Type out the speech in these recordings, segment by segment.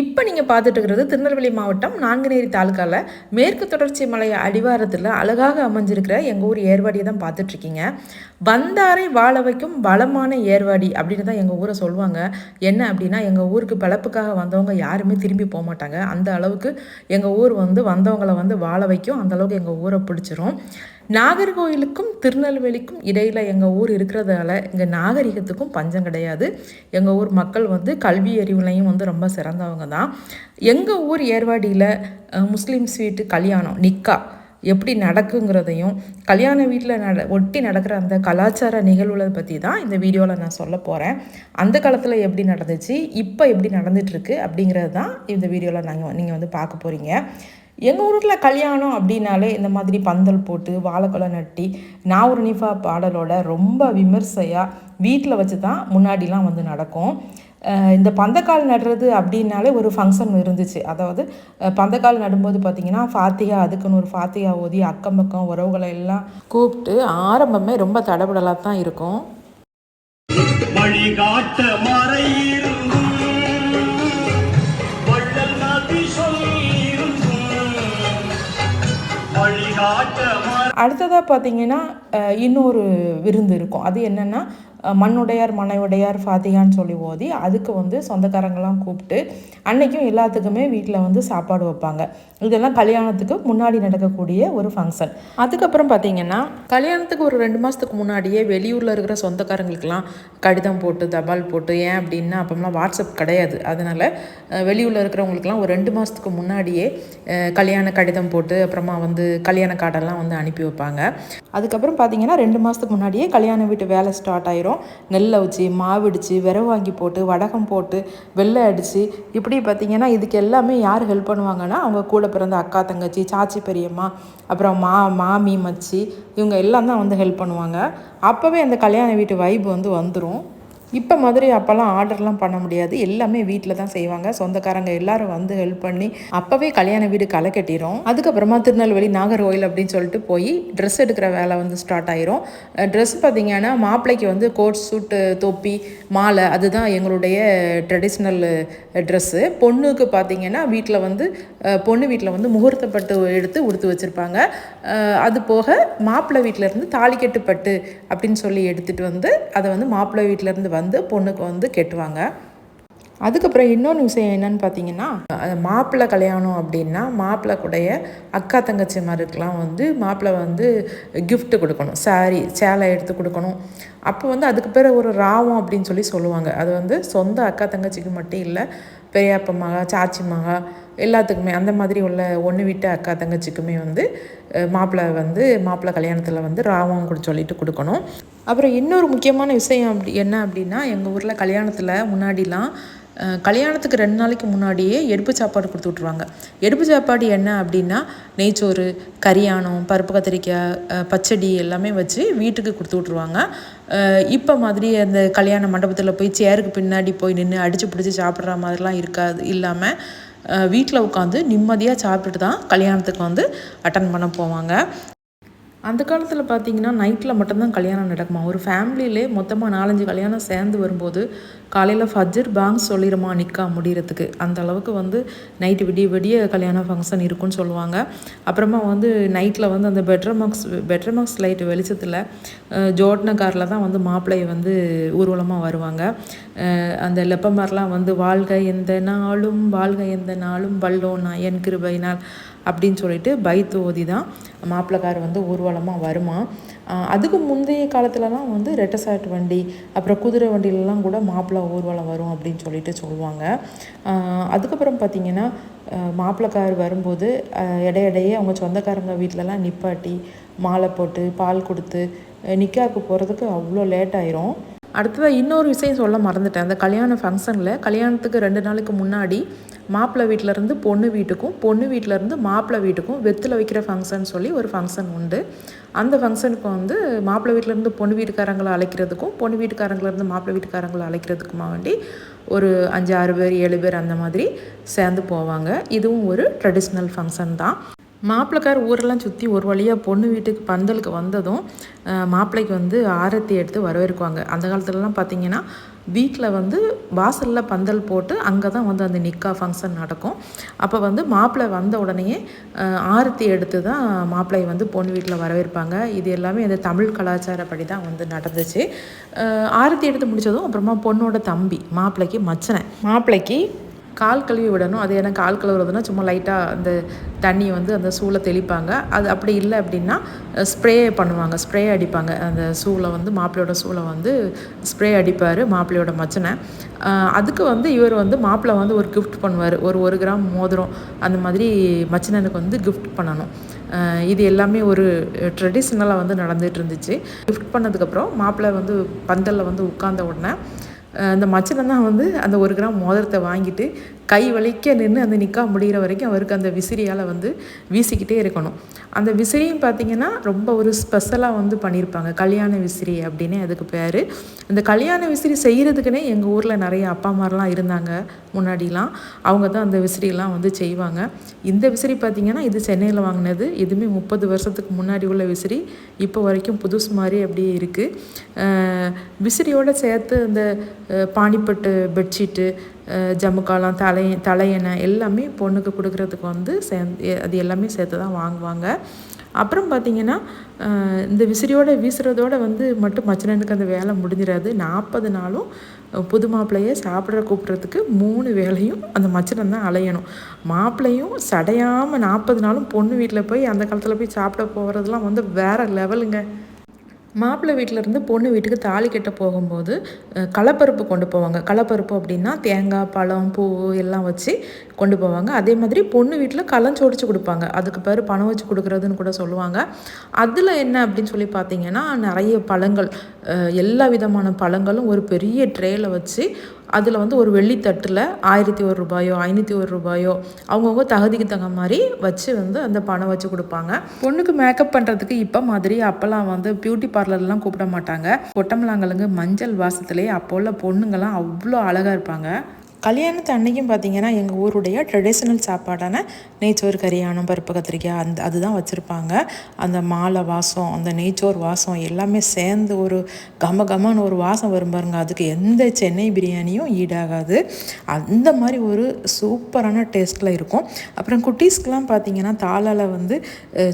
இப்போ நீங்கள் பார்த்துட்டு இருக்கிறது திருநெல்வேலி மாவட்டம் நாங்குநேரி தாலுக்காவில் மேற்கு தொடர்ச்சி மலை அடிவாரத்தில் அழகாக அமைஞ்சிருக்கிற எங்கள் ஊர் ஏர்வாடியை தான் பார்த்துட்ருக்கீங்க வந்தாரை வாழ வைக்கும் வளமான ஏர்வாடி அப்படின்னு தான் எங்கள் ஊரை சொல்லுவாங்க. என்ன அப்படின்னா எங்கள் ஊருக்கு பிழப்புக்காக வந்தவங்க யாருமே திரும்பி போக மாட்டாங்க. அந்த அளவுக்கு எங்கள் ஊர் வந்து வந்தவங்களை வந்து வாழ வைக்கும். அந்த அளவுக்கு எங்கள் ஊரை பிடிச்சிரும். நாகர்கோயிலுக்கும் திருநெல்வேலிக்கும் இடையில் எங்கள் ஊர் இருக்கிறதால இங்கே நாகரிகத்துக்கும் பஞ்சம் கிடையாது. எங்கள் ஊர் மக்கள் வந்து கல்வி அறிவுலையும் வந்து ரொம்ப சிறந்தவங்க தான். எங்கள் ஊர் ஏர்வாடியில் முஸ்லீம்ஸ் முஸ்லீம் ஸ்வீட்டு கல்யாணம் நிக்கா எப்படி நடக்குங்கிறதையும் கல்யாண வீட்டில் நட ஒட்டி நடக்கிற அந்த கலாச்சார நிகழ்வுகளை பற்றி தான் இந்த வீடியோவில் நான் சொல்ல போகிறேன் அந்த காலத்தில் எப்படி நடந்துச்சு இப்போ எப்படி நடந்துகிட்ருக்கு அப்படிங்கிறது தான் இந்த வீடியோவில் நாங்கள் நீங்கள் வந்து பார்க்க போகிறீங்க எங்கள் ஊரில் கல்யாணம் அப்படின்னாலே இந்த மாதிரி பந்தல் போட்டு வாழைக்குலை நட்டி நான் ஒரு நிஃபா பாடலோட ரொம்ப விமர்சையாக வீட்டில் வச்சு தான் முன்னாடிலாம் வந்து நடக்கும். இந்த பந்தக்கால் நடுறது அப்படின்னாலே ஒரு ஃபங்க்ஷன் இருந்துச்சு. அதாவது பந்தக்கால் நடும்போது பார்த்திங்கன்னா ஃபாத்திகா அதுக்குன்னு ஒரு ஃபாத்திகா ஓதி அக்கம் பக்கம் உறவுகளை எல்லாம் கூப்பிட்டு ஆரம்பமே ரொம்ப தடபடலாக தான் இருக்கும். வழிகாட்ட மறையிருந்தும் அடுத்ததாக பார்த்தீங்கன்னா இன்னொரு விருந்து இருக்கும். அது என்னென்னா மண்ணுடையார் மனையுடையார் ஃபாத்திகான்னு சொல்லி ஓதி அதுக்கு வந்து சொந்தக்காரங்களாம் கூப்பிட்டு அன்னைக்கும் எல்லாத்துக்குமே வீட்டில் வந்து சாப்பாடு வைப்பாங்க. இதெல்லாம் கல்யாணத்துக்கு முன்னாடி நடக்கக்கூடிய ஒரு ஃபங்க்ஷன் அதுக்கப்புறம் பார்த்தீங்கன்னா கல்யாணத்துக்கு ஒரு ரெண்டு மாதத்துக்கு முன்னாடியே வெளியூரில் இருக்கிற சொந்தக்காரங்களுக்கெல்லாம் கடிதம் போட்டு தபால் போட்டு ஏன் அப்படின்னா அப்போம்லாம் வாட்ஸ்அப் கிடையாது. அதனால் வெளியூரில் இருக்கிறவங்களுக்குலாம் ஒரு ரெண்டு மாதத்துக்கு முன்னாடியே கல்யாண கடிதம் போட்டு அப்புறமா வந்து கல்யாண கார்டெல்லாம் வந்து அனுப்பி வைப்பாங்க. அதுக்கப்புறம் பார்த்தீங்கன்னா ரெண்டு மாதத்துக்கு முன்னாடியே கல்யாண வீட்டு வேலை ஸ்டார்ட் ஆயிரும். நெல் அவிச்சு மாவு இடிச்சு விரவு வாங்கி போட்டு வடகம் போட்டு வெள்ளை அடித்து இப்படி பார்த்தீங்கன்னா இதுக்கு எல்லாமே யார் ஹெல்ப் பண்ணுவாங்கன்னா அவங்க கூட பிறந்த அக்கா தங்கச்சி சாச்சி பெரியம்மா அப்புறம் மா மாமி மச்சி இவங்க எல்லாம் தான் வந்து ஹெல்ப் பண்ணுவாங்க. அப்போவே அந்த கல்யாண வீட்டு வைப் வந்து வந்துடும் இப்போ மாதிரி அப்போல்லாம் ஆர்டர்லாம் பண்ண முடியாது. எல்லாமே வீட்டில் தான் செய்வாங்க. சொந்தக்காரங்க எல்லாரும் வந்து ஹெல்ப் பண்ணி அப்போவே கல்யாண வீடு களை கட்டிடும் அதுக்கப்புறமா திருநெல்வேலி நாகர்கோயில் அப்படின்னு சொல்லிட்டு போய் ட்ரெஸ் எடுக்கிற வேலை வந்து ஸ்டார்ட் ஆயிரும். ட்ரெஸ் பார்த்திங்கன்னா மாப்பிள்ளைக்கு வந்து கோட் சூட்டு தொப்பி மாலை அதுதான் எங்களுடைய ட்ரெடிஷ்னல் ட்ரெஸ்ஸு பொண்ணுக்கு பார்த்தீங்கன்னா வீட்டில் வந்து பொண்ணு வீட்டில் வந்து முகூர்த்தப்பட்டு எடுத்து உடுத்து வச்சுருப்பாங்க. அது போக மாப்பிள்ளை வீட்டிலேருந்து தாலிக்கட்டு பட்டு அப்படின்னு சொல்லி எடுத்துகிட்டு வந்து அதை வந்து மாப்பிள்ளை வீட்டிலேருந்து வந்து வந்து பொண்ணுக்கு வந்து கெட்டுவாங்க. அதுக்கப்புறம் இன்னொன்று விஷயம் என்னன்னு பார்த்தீங்கன்னா மாப்பிள்ளை கல்யாணம் அப்படின்னா மாப்பிள்ளை கூடைய அக்கா தங்கச்சிமாருக்கெலாம் வந்து மாப்பிள்ளை வந்து கிஃப்ட்டு கொடுக்கணும். saree சேலை எடுத்து கொடுக்கணும். அப்போ வந்து அதுக்கு பேர் ஒரு ராவம் அப்படின்னு சொல்லி சொல்லுவாங்க. அது வந்து சொந்த அக்கா தங்கச்சிக்கு மட்டும் இல்லை பெரியப்பா மகா சாச்சி மகா எல்லாத்துக்குமே அந்த மாதிரி உள்ள ஒன்று விட்ட அக்கா தங்கச்சிக்குமே வந்து மாப்பிள்ளை வந்து மாப்பிள்ளை கல்யாணத்தில் வந்து ராவம் கூட சொல்லிட்டு கொடுக்கணும். அப்புறம் இன்னொரு முக்கியமான விஷயம் அப்படி என்ன அப்படின்னா எங்கள் ஊரில் கல்யாணத்தில் முன்னாடிலாம் கல்யாணத்துக்கு ரெண்டு நாளைக்கு முன்னாடியே எடுப்பு சாப்பாடு கொடுத்து விட்ருவாங்க எடுப்பு சாப்பாடு என்ன அப்படின்னா நெய்ச்சோறு கரியானம் பருப்பு கத்திரிக்காய் பச்சடி எல்லாமே வச்சு வீட்டுக்கு கொடுத்து விட்ருவாங்க இப்போ மாதிரி அந்த கல்யாண மண்டபத்தில் போய் சேருக்கு பின்னாடி போய் நின்று அடித்து பிடிச்சி சாப்பிட்ற மாதிரிலாம் இருக்காது இல்லாமல் வீட்டில் உட்காந்து நிம்மதியாக சாப்பிட்டுட்டு தான் கல்யாணத்துக்கு வந்து அட்டன் பண்ண போவாங்க. அந்த காலத்தில் பார்த்தீங்கன்னா நைட்டில் மட்டும்தான் கல்யாணம் நடக்குமா? ஒரு ஃபேமிலியிலே மொத்தமாக நாலஞ்சு கல்யாணம் சேர்ந்து வரும்போது காலையில் ஃபஜர் பேங்க் சொல்லிடுமா நிற்கா முடிகிறதுக்கு அந்த அளவுக்கு வந்து நைட்டு விடிய விடிய கல்யாணம் ஃபங்க்ஷன் இருக்குன்னு சொல்லுவாங்க. அப்புறமா வந்து நைட்டில் வந்து அந்த பெட்ரமாக்ஸ் பெட்ரமாக்ஸ் லைட் வெளிச்சத்தில் ஜோட்ன காரில் தான் வந்து மாப்பிள்ளையை வந்து ஊர்வலமாக வருவாங்க. அந்த லெப்பமாரெலாம் வந்து வாழ்க எந்த நாளும் வாழ்க எந்த நாளும் வல்லோ நாயன் கிருபையினால். அப்படின்னு சொல்லிட்டு பைத்து ஓதி தான் மாப்பிள்ளைக்கார் வந்து ஊர்வலமாக வருமா. அதுக்கு முந்தைய காலத்துலலாம் வந்து ரெட்டசாட் வண்டி அப்புறம் குதிரை வண்டியிலலாம் கூட மாப்பிள்ளை ஊர்வலம் வரும் அப்படின்னு சொல்லிட்டு சொல்லுவாங்க. அதுக்கப்புறம் பார்த்திங்கன்னா மாப்பிள்ளைக்கார் வரும்போது இடையிடையே அவங்க சொந்தக்காரங்க வீட்டிலலாம் நிப்பாட்டி மாலை போட்டு பால் கொடுத்து நிக்காவுக்கு போகிறதுக்கு அவ்வளோ லேட் ஆயிரும். அடுத்ததாக இன்னொரு விஷயம் சொல்ல மறந்துட்டேன். அந்த கல்யாண ஃபங்க்ஷனில் கல்யாணத்துக்கு ரெண்டு நாளுக்கு முன்னாடி மாப்பிள்ளை வீட்டிலேருந்து பொண்ணு வீட்டுக்கும் பொண்ணு வீட்டிலேருந்து மாப்பிள்ளை வீட்டுக்கும் வெத்தில் வைக்கிற ஃபங்க்ஷன் சொல்லி ஒரு ஃபங்க்ஷன் உண்டு. அந்த ஃபங்க்ஷனுக்கு வந்து மாப்பிள்ளை வீட்டிலேருந்து பொண்ணு வீட்டுக்காரங்களை அழைக்கிறதுக்கும் பொண்ணு வீட்டுக்காரங்களேருந்து மாப்பிள்ளை வீட்டுக்காரங்களை அழைக்கிறதுக்குமா வேண்டி ஒரு அஞ்சு ஆறு பேர் ஏழு பேர் அந்த மாதிரி சேர்ந்து போவாங்க. இதுவும் ஒரு ட்ரெடிஷ்னல் ஃபங்க்ஷன் தான். மாப்பிள்ளைக்கார் ஊரெல்லாம் சுற்றி ஒரு வழியாக பொண்ணு வீட்டுக்கு பந்தலுக்கு வந்ததும் மாப்பிள்ளைக்கு வந்து ஆரத்தி எடுத்து வரவேற்குவாங்க. அந்த காலத்துலலாம் பார்த்தீங்கன்னா வீட்டில் வந்து வாசலில் பந்தல் போட்டு அங்கே தான் வந்து அந்த நிக்கா ஃபங்க்ஷன் நடக்கும். அப்போ வந்து மாப்பிள்ளை வந்த உடனேயே ஆரத்தி எடுத்து தான் மாப்பிள்ளையை வந்து பொண்ணு வீட்டில் வரவேற்பாங்க. இது எல்லாமே இந்த தமிழ் கலாச்சாரப்படி தான் வந்து நடந்துச்சு. ஆரத்தி எடுத்து முடித்ததும் அப்புறமா பொண்ணோட தம்பி மாப்பிள்ளைக்கு மச்சனை. மாப்பிள்ளைக்கு கால் கழுவி விடணும். அது ஏன்னா கால் கழுவுறதுனா சும்மா லைட்டாக அந்த தண்ணியை வந்து அந்த சூளை தெளிப்பாங்க. அது அப்படி இல்லை அப்படின்னா ஸ்ப்ரே பண்ணுவாங்க. ஸ்ப்ரே அடிப்பாங்க. அந்த சூளை வந்து மாப்பிள்ளையோட சூளை வந்து ஸ்ப்ரே அடிப்பார் மாப்பிள்ளையோட மச்சனை. அதுக்கு வந்து இவர் வந்து மாப்பிள்ளை வந்து ஒரு கிஃப்ட் பண்ணுவார். ஒரு ஒரு கிராம் மோதிரம் அந்த மாதிரி மச்சனனுக்கு வந்து கிஃப்ட் பண்ணணும். இது எல்லாமே ஒரு ட்ரெடிஷ்னலாக வந்து நடந்துகிட்டு இருந்துச்சு. கிஃப்ட் பண்ணதுக்கப்புறம் மாப்பிள்ளை வந்து பந்தலில் வந்து உட்கார்ந்த உடனே அந்த மச்சனை தான் வந்து அந்த ஒரு கிராம் மோதிரத்தை வாங்கிட்டு கை வலிக்க நின்று அந்த நிக்கா முடிகிற வரைக்கும் அவருக்கு அந்த விசிறியால் வந்து வீசிக்கிட்டே இருக்கணும். அந்த விசிறியும் பார்த்தீங்கன்னா ரொம்ப ஒரு ஸ்பெஷலாக வந்து பண்ணியிருப்பாங்க கல்யாண விசிறி அப்படின்னு அதுக்கு பேர். இந்த கல்யாண விசிறி செய்கிறதுக்குனே எங்கள் ஊரில் நிறைய அப்பா அம்மாரெலாம் இருந்தாங்க முன்னாடிலாம். அவங்க தான் அந்த விசிறியெல்லாம் வந்து செய்வாங்க. இந்த விசிறி பார்த்தீங்கன்னா இது சென்னையில் வாங்கினது. எதுவுமே முப்பது வருஷத்துக்கு முன்னாடி உள்ள விசிறி. இப்போ வரைக்கும் புதுசு மாதிரி அப்படியே இருக்குது விசிறியோடு சேர்த்து இந்த பாணிப்பட்டு பெட்ஷீட்டு ஜமுக்காலம் தலை தலையணை எல்லாமே பொண்ணுக்கு கொடுக்கறதுக்கு வந்து சேர்ந்து அது எல்லாமே சேர்த்து தான் வாங்குவாங்க. அப்புறம் பார்த்திங்கன்னா இந்த விசிறியோட வீசுறதோட வந்து மட்டும் மச்சனனுக்கு அந்த வேலை முடிஞ்சிடாது. நாற்பது நாளும் புது மாப்பிள்ளையை சாப்பிட கூப்பிட்றதுக்கு மூணு வேலையும் அந்த மச்சனன் தான் அலையணும். மாப்பிள்ளையும் சடையாமல் நாற்பது நாளும் பொண்ணு வீட்டில் போய் அந்த காலத்தில் போய் சாப்பிட போகிறதுலாம் வந்து வேறு லெவலுங்க மாப்பிள்ளை வீட்டிலேருந்து பொண்ணு வீட்டுக்கு தாலி கட்ட போகும்போது கலப்பருப்பு களப்பருப்பு கொண்டு போவாங்க. களப்பருப்பு அப்படின்னா தேங்காய் பழம் பூ எல்லாம் வச்சு கொண்டு போவாங்க. அதே மாதிரி பொண்ணு வீட்டில் களஞ்சோடிச்சு கொடுப்பாங்க. அதுக்கு பேர் பணம் வச்சு கொடுக்குறதுன்னு கூட சொல்லுவாங்க. அதில் என்ன அப்படின்னு சொல்லி பார்த்தீங்கன்னா நிறைய பழங்கள் எல்லா விதமான பழங்களும் ஒரு பெரிய ட்ரேயில் வச்சு அதில் வந்து ஒரு வெள்ளித்தட்டில் ஆயிரத்தி ஒரு ரூபாயோ ஐநூற்றி ஒரு ரூபாயோ அவங்கவுங்க தகுதிக்கு தகுந்த மாதிரி வச்சு வந்து அந்த பணம் வச்சு கொடுப்பாங்க. பொண்ணுக்கு மேக்கப் பண்ணுறதுக்கு இப்போ மாதிரி அப்போல்லாம் வந்து பியூட்டி பார்லர்லாம் கூப்பிட மாட்டாங்க. கொட்டமலாங்கலுங்க மஞ்சள் வாசத்துலேயே அப்போ உள்ள பொண்ணுங்கள்லாம் அவ்வளோ அழகாக இருப்பாங்க. கல்யாணத்து அன்னைக்கும் பார்த்தீங்கன்னா எங்கள் ஊருடைய ட்ரெடிஷ்னல் சாப்பாடான நெய்ச்சோறு கறியானம் பருப்பு கத்திரிக்காய் அந்த அதுதான் வச்சுருப்பாங்க. அந்த மாலை வாசம் அந்த நெய்ச்சோறு வாசம் எல்லாமே சேர்ந்து ஒரு கம கமன்னு ஒரு வாசம் வரும் பாருங்க. அதுக்கு எந்த சென்னை பிரியாணியும் ஈடாகாது. அந்த மாதிரி ஒரு சூப்பரான டேஸ்ட்டில் இருக்கும். அப்புறம் குட்டீஸ்க்கெலாம் பார்த்தீங்கன்னா தாளால் வந்து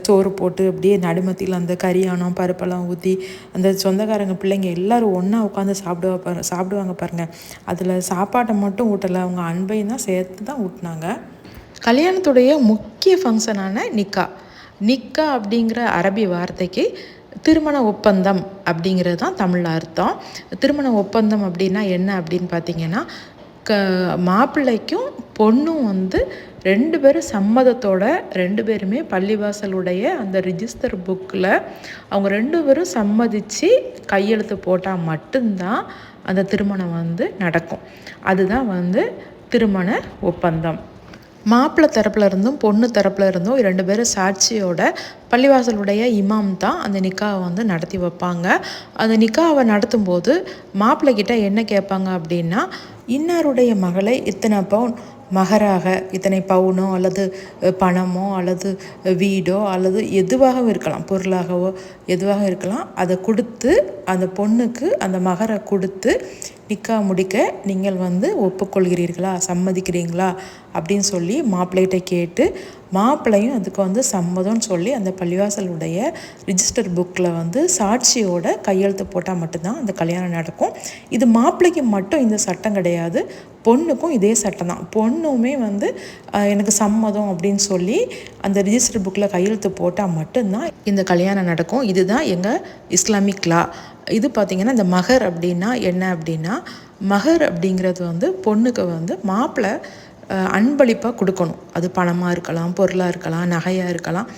சோறு போட்டு அப்படியே நடுமத்தியில் அந்த கறியானம் பருப்பெல்லாம் ஊற்றி அந்த சொந்தக்காரங்க பிள்ளைங்க எல்லாரும் ஒன்றா உட்காந்து சாப்பிடுவா பாரு சாப்பிடுவாங்க பாருங்கள் அதில் சாப்பாட்டை மட்டும் ஊட்டலை. அவங்க அன்பையும் தான் சேர்த்து தான் ஊட்டினாங்க. கல்யாணத்துடைய முக்கிய ஃபங்க்ஷனான நிக்கா. நிக்கா அப்படிங்கிற அரபி வார்த்தைக்கு திருமண ஒப்பந்தம் அப்படிங்கிறது தான் தமிழ் அர்த்தம். திருமண ஒப்பந்தம் அப்படின்னா என்ன அப்படின்னு பார்த்தீங்கன்னா க மாப்பிள்ளைக்கும் பொண்ணும் வந்து ரெண்டு பேரும் சம்மதத்தோட ரெண்டு பேருமே பள்ளிவாசலுடைய அந்த ரிஜிஸ்டர் புக்கில் அவங்க ரெண்டு பேரும் சம்மதித்து கையெழுத்து போட்டால் மட்டும்தான் அந்த திருமணம் வந்து நடக்கும். அதுதான் வந்து திருமண ஒப்பந்தம். மாப்பிள்ளை தரப்பில் இருந்தும் பொண்ணு தரப்பில் இருந்தும் ரெண்டு பேரும் சாட்சியோட பள்ளிவாசலுடைய இமாம் தான் அந்த நிக்காவை வந்து நடத்தி வைப்பாங்க. அந்த நிக்காவை நடத்தும்போது மாப்பிள்ளை கிட்ட என்ன கேட்பாங்க அப்படின்னா இன்னாருடைய மகளை இத்தனை பவுன் மகராக இத்தனை பவுனோ அல்லது பணமோ அல்லது வீடோ அல்லது எதுவாகவும் இருக்கலாம் பொருளாகவோ எதுவாக இருக்கலாம் அதை கொடுத்து அந்த பொண்ணுக்கு அந்த மகரை கொடுத்து நிக்கா முடிக்க நீங்கள் வந்து ஒப்புக்கொள்கிறீர்களா? சம்மதிக்கிறீங்களா? அப்படின்னு சொல்லி மாப்பிள்ளைகிட்ட கேட்டு மாப்பிள்ளையும் அதுக்கு வந்து சம்மதம்னு சொல்லி அந்த பள்ளிவாசலுடைய ரிஜிஸ்டர் புக்கில் வந்து சாட்சியோட கையெழுத்து போட்டால் மட்டும்தான் அந்த கல்யாணம் நடக்கும். இது மாப்பிள்ளைக்கு மட்டும் இந்த சட்டம் கிடையாது. பொண்ணுக்கும் இதே சட்டம் தான். பொண்ணுமே வந்து எனக்கு சம்மதம் அப்படின்னு சொல்லி அந்த ரிஜிஸ்டர் புக்கில் கையெழுத்து போட்டால் மட்டும்தான் இந்த கல்யாணம் நடக்கும். இதுதான் எங்கள் இஸ்லாமிக் லா. இது பார்த்திங்கன்னா இந்த மகர் அப்படின்னா என்ன அப்படின்னா மகர் அப்படிங்கிறது வந்து பொண்ணுக்கு வந்து மாப்பிள்ளை அன்பளிப்பாக கொடுக்கணும். அது பணமாக இருக்கலாம் பொருளாக இருக்கலாம் நகையாக இருக்கலாம்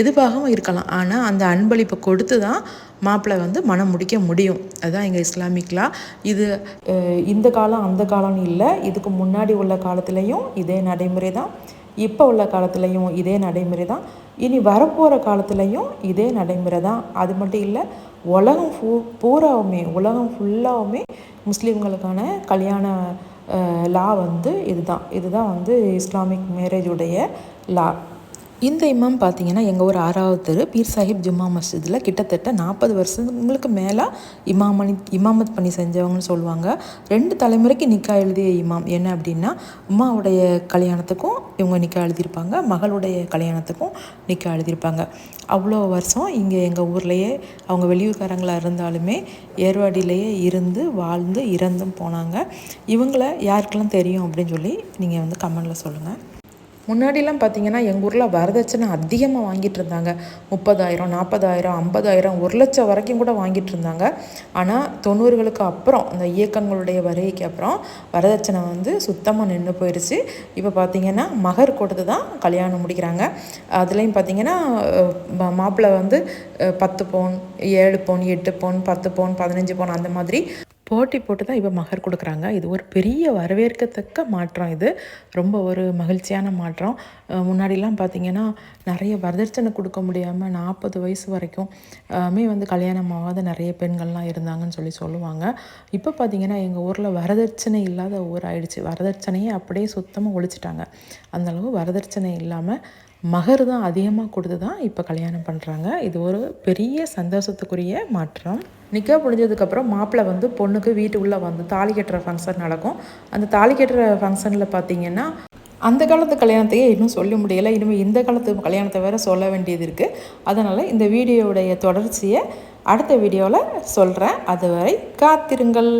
எதுவாகவும் இருக்கலாம். ஆனால் அந்த அன்பளிப்பை கொடுத்து தான் மாப்பிள்ளை வந்து மனம் முடிக்க முடியும். அதுதான் எங்கள் இஸ்லாமிக்லாம் இது இந்த காலம் அந்த காலம்னு இல்லை. இதுக்கு முன்னாடி உள்ள காலத்துலேயும் இதே நடைமுறை தான் இப்போ உள்ள காலத்துலேயும் இதே நடைமுறை தான் இனி வரப்போகிற காலத்துலேயும் இதே நடைமுறை தான் அது மட்டும் இல்லை உலகம் ஃபூ பூராவுமே உலகம் ஃபுல்லாவுமே முஸ்லீம்களுக்கான கல்யாண லா வந்து இதுதான். இதுதான் வந்து இஸ்லாமிக் மேரேஜுடைய லா இந்த இமாம் பார்த்தீங்கன்னா எங்கள் ஊர் ஆறாவது தெரு பீர் சாஹிப் ஜும்மா மஸ்ஜிதில் கிட்டத்தட்ட நாற்பது வருஷங்களுக்கு மேலே இமாமணி இமாமத் பண்ணி செஞ்சவங்கன்னு சொல்லுவாங்க. ரெண்டு தலைமுறைக்கு நிக்கா எழுதிய இமாம் என்ன அப்படின்னா உமாவுடைய கல்யாணத்துக்கும் இவங்க நிக்கா எழுதியிருப்பாங்க மகளுடைய கல்யாணத்துக்கும் நிக்கா எழுதியிருப்பாங்க. அவ்வளோ வருஷம் இங்கே எங்கள் ஊர்லேயே அவங்க வெளியூர்காரங்களாக இருந்தாலுமே ஏர்வாடியிலேயே இருந்து வாழ்ந்து இறந்தும் போனாங்க. இவங்கள யாருக்கெல்லாம் தெரியும் அப்படின்னு சொல்லி நீங்கள் வந்து கமெண்டில் சொல்லுங்கள் முன்னாடிலாம் பார்த்தீங்கன்னா எங்கள் ஊரில் வரதட்சணை அதிகமாக வாங்கிட்டு இருந்தாங்க. முப்பதாயிரம் நாற்பதாயிரம் ஐம்பதாயிரம் ஒரு லட்சம் வரைக்கும் கூட வாங்கிட்டு இருந்தாங்க. ஆனால் தொண்ணூறுகளுக்கு அப்புறம் அந்த இயக்கங்களுடைய வருகைக்கு அப்புறம் வரதட்சணை வந்து சுத்தமாக நின்று போயிடுச்சு இப்போ பார்த்தீங்கன்னா மகர் கொடுத்து தான் கல்யாணம் முடிக்கிறாங்க. அதுலேயும் பார்த்தீங்கன்னா மாப்பிள்ளை வந்து பத்து பவுன் ஏழு பவுன் எட்டு பவுன் பத்து பவுன் பதினஞ்சு பவுன் அந்த மாதிரி போட்டி போட்டு தான் இப்போ மகர் கொடுக்குறாங்க. இது ஒரு பெரிய வரவேற்கத்தக்க மாற்றம் இது. ரொம்ப ஒரு மகிழ்ச்சியான மாற்றம். முன்னாடிலாம் பார்த்திங்கன்னா நிறைய வரதட்சணை கொடுக்க முடியாமல் நாற்பது வயசு வரைக்கும் மே வந்து கல்யாணம் ஆகாத நிறைய பெண்கள்லாம் இருந்தாங்கன்னு சொல்லி சொல்லுவாங்க. இப்போ பார்த்திங்கன்னா எங்கள் ஊரில் வரதட்சணை இல்லாத ஊர் ஆயிடுச்சு. வரதட்சணையை அப்படியே சுத்தமாக ஒழிச்சிட்டாங்க. அந்தளவு வரதட்சணை இல்லாமல் மகர் தான் அதிகமாக கொடுத்து தான் இப்போ கல்யாணம் பண்ணுறாங்க இது ஒரு பெரிய சந்தோஷத்துக்குரிய மாற்றம். நிக்கா முடிஞ்சதுக்கப்புறம் மாப்பிள்ளை வந்து பொண்ணுக்கு வீட்டுக்குள்ளே வந்து தாலி கட்டுற ஃபங்க்ஷன் நடக்கும். அந்த தாலி கட்டுற ஃபங்க்ஷனில் பார்த்தீங்கன்னா அந்த காலத்து கல்யாணத்தையே இன்னும் சொல்ல முடியலை. இனிமேல் இந்த காலத்து கல்யாணத்தை வேறு சொல்ல வேண்டியது இருக்குது அதனால் இந்த வீடியோவுடைய தொடர்ச்சியை அடுத்த வீடியோவில் சொல்கிறேன் அதுவரை காத்திருங்கள்.